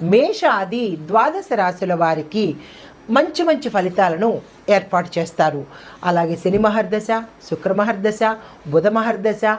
మేషాది ద్వాదశ రాశుల వారికి మంచి మంచి ఫలితాలను ఏర్పాటు చేస్తారు. అలాగే శని మహర్దశ శుక్ర మహర్దశ బుధ మహర్దశ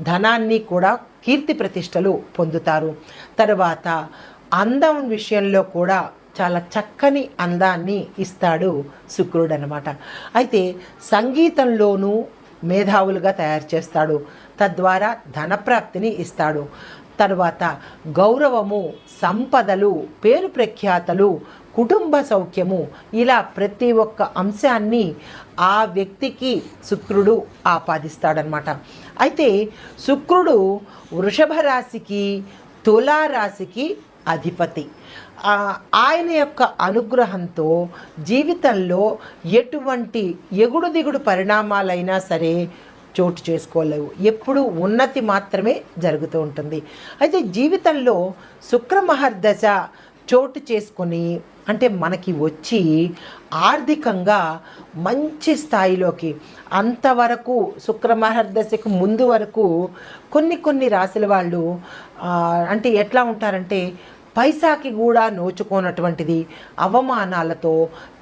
ధనాన్ని కూడా కీర్తి ప్రతిష్టలు పొందుతారు. తర్వాత అందం విషయంలో కూడా చాలా చక్కని అందాన్ని ఇస్తాడు శుక్రుడు అనమాట అయితే సంగీతంలోనూ మేధావులుగా తయారు చేస్తాడు. తద్వారా ధనప్రాప్తిని ఇస్తాడు. తర్వాత గౌరవము సంపదలు పేరు ప్రఖ్యాతలు కుటుంబ సౌఖ్యము ఇలా ప్రతి ఒక్క అంశాన్ని ఆ వ్యక్తికి శుక్రుడు ఆపాదిస్తాడనమాట అయితే శుక్రుడు వృషభ రాశికి తులా రాశికి అధిపతి. ఆయన యొక్క అనుగ్రహంతో జీవితంలో ఎటువంటి ఎగుడు దిగుడు పరిణామాలైనా సరే చోటు చేసుకోలేవు. ఎప్పుడు ఉన్నతి మాత్రమే జరుగుతూ ఉంటుంది. అయితే జీవితంలో శుక్రమహర్దశ చోటు చేసుకొని అంటే మనకి వచ్చి ఆర్థికంగా మంచి స్థాయిలోకి అంతవరకు శుక్రమహర్దశకు ముందు వరకు కొన్ని కొన్ని రాశుల వాళ్ళు అంటే ఎట్లా ఉంటారంటే పైసాకి కూడా నోచుకోనటువంటిది అవమానాలతో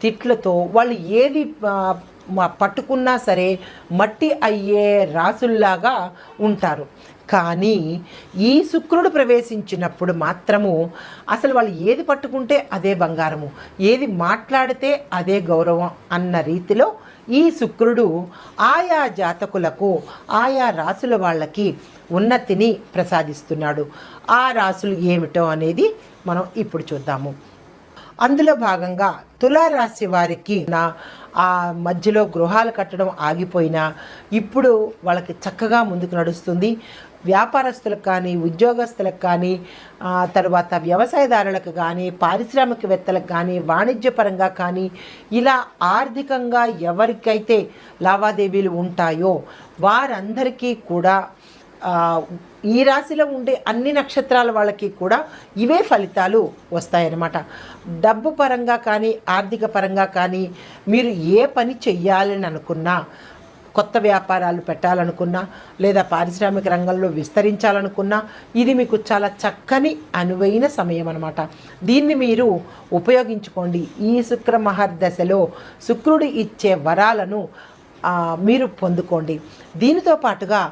తిట్లతో వాళ్ళు ఏది పట్టుకున్నా సరే మట్టి అయ్యే రాసుల్లాగా ఉంటారు. కానీ ఈ శుక్రుడు ప్రవేశించినప్పుడు మాత్రము అసలు వాళ్ళు ఏది పట్టుకుంటే అదే బంగారము ఏది మాట్లాడితే అదే గౌరవం అన్న రీతిలో ఈ శుక్రుడు ఆయా జాతకులకు ఆయా రాసుల వాళ్ళకి ఉన్నతిని ప్రసాదిస్తున్నాడు. ఆ రాసులు ఏమిటో అనేది మనం ఇప్పుడు చూద్దాము. అందులో భాగంగా తులారాశి వారికి నా ఆ మధ్యలో గృహాలు కట్టడం ఆగిపోయినా ఇప్పుడు వాళ్ళకి చక్కగా ముందుకు నడుస్తుంది. వ్యాపారస్తులకు కానీ ఉద్యోగస్తులకు కానీ తర్వాత వ్యవసాయదారులకు కానీ పారిశ్రామికవేత్తలకు కానీ వాణిజ్యపరంగా కానీ ఇలా ఆర్థికంగా ఎవరికైతే లావాదేవీలు ఉంటాయో వారందరికీ కూడా ఈ రాశిలో ఉండే అన్ని నక్షత్రాల వాళ్ళకి కూడా ఇవే ఫలితాలు వస్తాయన్నమాట. డబ్బు పరంగా కానీ ఆర్థిక పరంగా కానీ మీరు ఏ పని చెయ్యాలని అనుకున్నా కొత్త వ్యాపారాలు పెట్టాలనుకున్నా లేదా పారిశ్రామిక రంగంలో విస్తరించాలనుకున్నా ఇది మీకు చాలా చక్కని అనువైన సమయం అనమాట దీన్ని మీరు ఉపయోగించుకోండి. ఈ శుక్ర మహర్దశలో శుక్రుడు ఇచ్చే వరాలను మీరు పొందుకోండి. దీనితో పాటుగా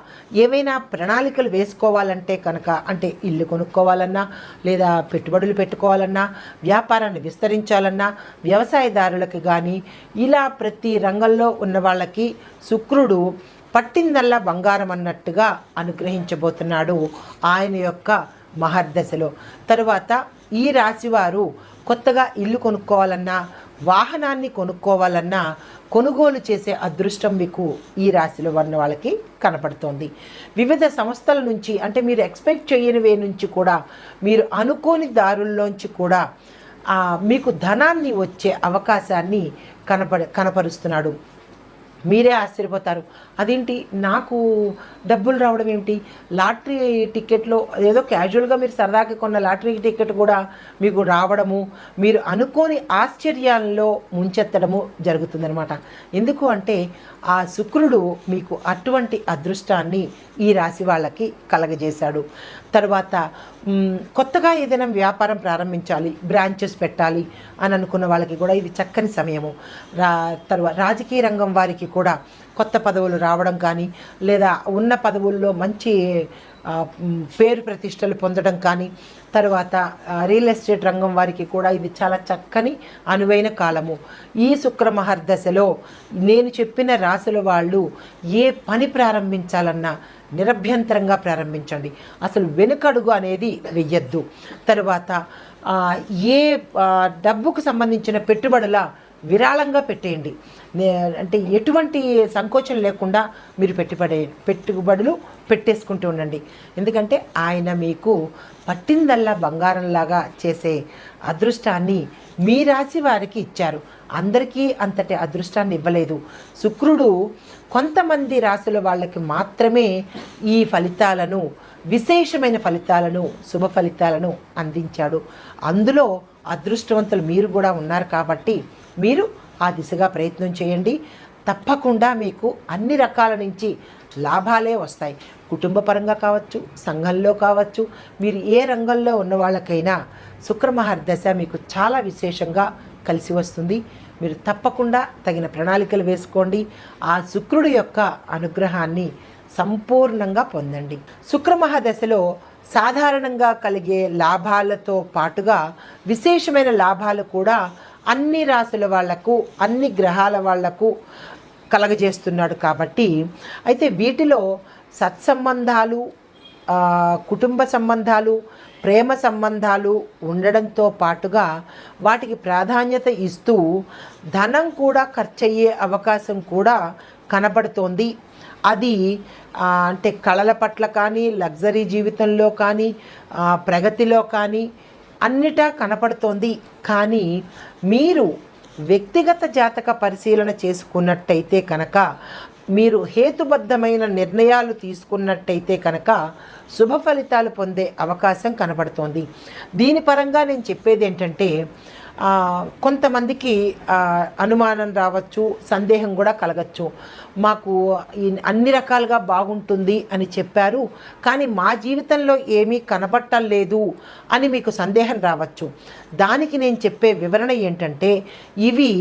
ఏవైనా ప్రణాళికలు వేసుకోవాలంటే కనుక అంటే ఇల్లు కొనుక్కోవాలన్నా లేదా పెట్టుబడులు పెట్టుకోవాలన్నా వ్యాపారాన్ని విస్తరించాలన్నా వ్యవసాయదారులకు కానీ ఇలా ప్రతి రంగంలో ఉన్న వాళ్ళకి శుక్రుడు పట్టిందల్లా బంగారం అన్నట్టుగా అనుగ్రహించబోతున్నాడు ఆయన యొక్క మహర్దశలో. తరువాత ఈ రాశివారు కొత్తగా ఇల్లు కొనుక్కోవాలన్నా వాహనాన్ని కొనుక్కోవాలన్నా కొనుగోలు చేసే అదృష్టం మీకు ఈ రాశిలో ఉన్న వాళ్ళకి కనపడుతోంది. వివిధ సంస్థల నుంచి అంటే మీరు ఎక్స్పెక్ట్ చేయనివే నుంచి కూడా మీరు అనుకోని దారుల్లోంచి కూడా మీకు ధనాన్ని వచ్చే అవకాశాన్ని కనపడ కనపరుస్తున్నాడు. మీరే ఆశ్చర్యపోతారు. అదేంటి? నాకు డబ్బులు రావడం ఏమిటి? లాటరీ టికెట్లో ఏదో క్యాజువల్గా మీరు సరదాగా కొన్న లాటరీ టికెట్ కూడా మీకు రావడము మీరు అనుకోని ఆశ్చర్యాల్లో ముంచెత్తడము జరుగుతుందనమాట ఎందుకు అంటే ఆ శుక్రుడు మీకు అటువంటి అదృష్టాన్ని ఈ రాశి వాళ్ళకి కలగజేశాడు. తర్వాత కొత్తగా ఏదైనా వ్యాపారం ప్రారంభించాలి బ్రాంచెస్ పెట్టాలి అని అనుకున్న వాళ్ళకి కూడా ఇది చక్కని సమయము. రా తర్వాత రాజకీయ రంగం వారికి కూడా కొత్త పదవులు రావడం కానీ లేదా ఉన్న పదవుల్లో మంచి పేరు ప్రతిష్టలు పొందడం కానీ తర్వాత రియల్ ఎస్టేట్ రంగం వారికి కూడా ఇది చాలా చక్కని అనువైన కాలము. ఈ శుక్ర మహర్దశలో నేను చెప్పిన రాసుల వాళ్ళు ఏ పని ప్రారంభించాలన్నా నిరభ్యంతరంగా ప్రారంభించండి. అసలు వెనుకడుగు అనేది వెయ్యొద్దు. తరువాత ఏ డబ్బుకు సంబంధించిన పెట్టుబడుల విరాళంగా పెట్టేయండి. అంటే ఎటువంటి సంకోచం లేకుండా మీరు పెట్టుబడి పెట్టుబడులు పెట్టేసుకుంటూ ఉండండి. ఎందుకంటే ఆయన మీకు పట్టిందల్లా బంగారంలాగా చేసే అదృష్టాన్ని మీ రాశి వారికి ఇచ్చారు. అందరికీ అంతటి అదృష్టాన్ని ఇవ్వలేదు. శుక్రుడు కొంతమంది రాశుల వాళ్ళకి మాత్రమే ఈ ఫలితాలను విశేషమైన ఫలితాలను శుభ ఫలితాలను అందించాడు. అందులో అదృష్టవంతులు మీరు కూడా ఉన్నారు కాబట్టి మీరు ఆ దిశగా ప్రయత్నం చేయండి. తప్పకుండా మీకు అన్ని రకాల నుంచి లాభాలే వస్తాయి. కుటుంబ పరంగా కావచ్చు సంఘంలో కావచ్చు మీరు ఏ రంగంలో ఉన్న వాళ్ళకైనా శుక్రమహర్దశ మీకు చాలా విశేషంగా కలిసి వస్తుంది. మీరు తప్పకుండా తగిన ప్రణాళికలు వేసుకోండి. ఆ శుక్రుడి యొక్క అనుగ్రహాన్ని సంపూర్ణంగా పొందండి. శుక్రమహాదశలో సాధారణంగా కలిగే లాభాలతో పాటుగా విశేషమైన లాభాలు కూడా అన్ని రాసుల వాళ్ళకు అన్ని గ్రహాల వాళ్ళకు కలగజేస్తున్నాడు కాబట్టి అయితే వీటిలో సత్సంబంధాలు కుటుంబ సంబంధాలు ప్రేమ సంబంధాలు ఉండడంతో పాటుగా వాటికి ప్రాధాన్యత ఇస్తూ ధనం కూడా ఖర్చయ్యే అవకాశం కూడా కనబడుతోంది. అది అంటే కళల పట్ల కానీ లగ్జరీ జీవితంలో కానీ ప్రగతిలో కానీ అన్నిటా కనపడుతోంది. కానీ మీరు వ్యక్తిగత జాతక పరిశీలన చేసుకున్నట్టయితే కనుక మీరు హేతుబద్ధమైన నిర్ణయాలు తీసుకున్నట్టయితే కనుక శుభ ఫలితాలు పొందే అవకాశం కనబడుతోంది. దీని పరంగా నేను చెప్పేది ఏంటంటే కొంతమందికి అనుమానం రావచ్చు సందేహం కూడా కలగచ్చు. మాకు అన్ని రకాలుగా బాగుంటుంది అని చెప్పారు. కానీ మా జీవితంలో ఏమీ కనబట్టం లేదు అని మీకు సందేహం రావచ్చు. దానికి నేను చెప్పే వివరణ ఏంటంటే ఇవి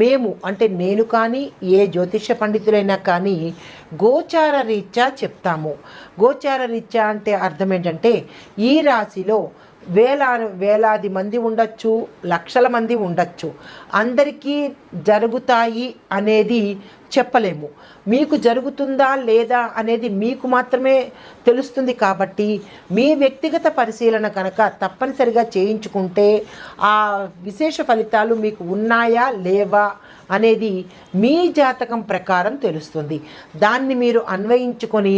మేము అంటే నేను కానీ ఏ జ్యోతిష పండితులైనా కానీ గోచార రీత్యా చెప్తాము. గోచార రీత్యా అంటే అర్థం ఏంటంటే ఈ రాశిలో వేల వేలాది మంది ఉండొచ్చు లక్షల మంది ఉండొచ్చు. అందరికీ జరుగుతాయి అనేది చెప్పలేము. మీకు జరుగుతుందా లేదా అనేది మీకు మాత్రమే తెలుస్తుంది కాబట్టి మీ వ్యక్తిగత పరిశీలన కనుక తప్పనిసరిగా చేయించుకుంటే ఆ విశేష ఫలితాలు మీకు ఉన్నాయా లేవా అనేది మీ జాతకం ప్రకారం తెలుస్తుంది. దాన్ని మీరు అన్వయించుకొని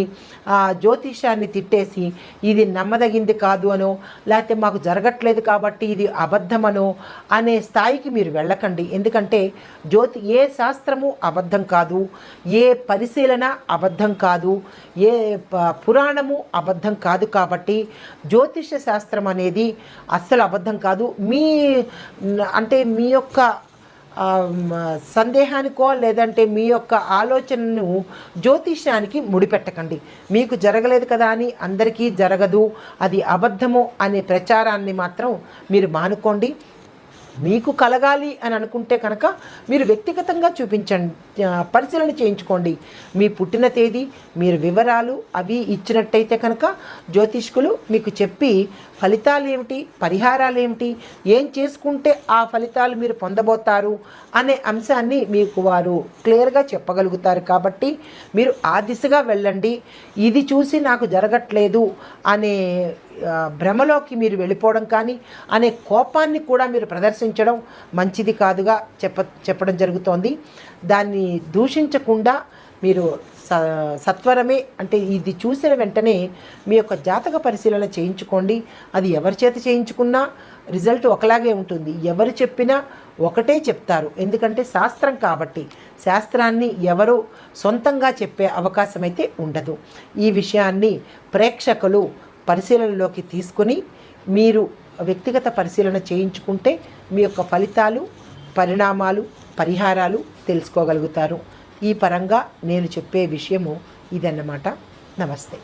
ఆ జ్యోతిషాన్ని తిట్టేసి ఇది నమ్మదగింది కాదు అనో లేకపోతే మాకు జరగట్లేదు కాబట్టి ఇది అబద్ధమనో అనే స్థాయికి మీరు వెళ్ళకండి. ఎందుకంటే జ్యోతి ఏ శాస్త్రము అబద్ధం కాదు. కాదు. ఏ పరిశీలన అబద్ధం కాదు. ఏ ప- పురాణము అబద్ధం కాదు కాబట్టి జ్యోతిష శాస్త్రం అనేది అస్సలు అబద్ధం కాదు. మీ అంటే మీ యొక్క సందేహానికో లేదంటే మీ యొక్క ఆలోచనను జ్యోతిష్యానికి ముడిపెట్టకండి. మీకు జరగలేదు కదా అని అందరికీ జరగదు. అది అబద్ధము అనే ప్రచారాన్ని మాత్రం మీరు మానుకోండి. మీకు కలగాలి అని అనుకుంటే కనుక మీరు వ్యక్తిగతంగా చూపించండి పరిశీలన చేయించుకోండి. మీ పుట్టిన తేదీ మీరు వివరాలు అవి ఇచ్చినట్టయితే కనుక జ్యోతిష్కులు మీకు చెప్పి ఫలితాలు ఏమిటి పరిహారాలు ఏమిటి ఏం చేసుకుంటే ఆ ఫలితాలు మీరు పొందబోతారు అనే అంశాన్ని మీకు వారు క్లియర్గా చెప్పగలుగుతారు. కాబట్టి మీరు ఆ దిశగా వెళ్ళండి. ఇది చూసి నాకు జరగట్లేదు అనే భ్రమలోకి మీరు వెళ్ళిపోవడం కానీ అనే కోపాన్ని కూడా మీరు ప్రదర్శించడం మంచిది కాదుగా చెప్ప చెప్పడం జరుగుతోంది. దాన్ని దూషించకుండా మీరు స సత్వరమే అంటే ఇది చూసిన వెంటనే మీ యొక్క జాతక పరిశీలన చేయించుకోండి. అది ఎవరి చేత చేయించుకున్నా రిజల్ట్ ఒకలాగే ఉంటుంది. ఎవరు చెప్పినా ఒకటే చెప్తారు. ఎందుకంటే శాస్త్రం కాబట్టి శాస్త్రాన్ని ఎవరు సొంతంగా చెప్పే అవకాశం అయితే ఉండదు. ఈ విషయాన్ని ప్రేక్షకులు పరిశీలనలోకి తీసుకొని మీరు వ్యక్తిగత పరిశీలన చేయించుకుంటే మీ యొక్క ఫలితాలు పరిణామాలు పరిహారాలు తెలుసుకోగలుగుతారు. ఈ పరంగా నేను చెప్పే విషయము ఇదన్నమాట. నమస్తే.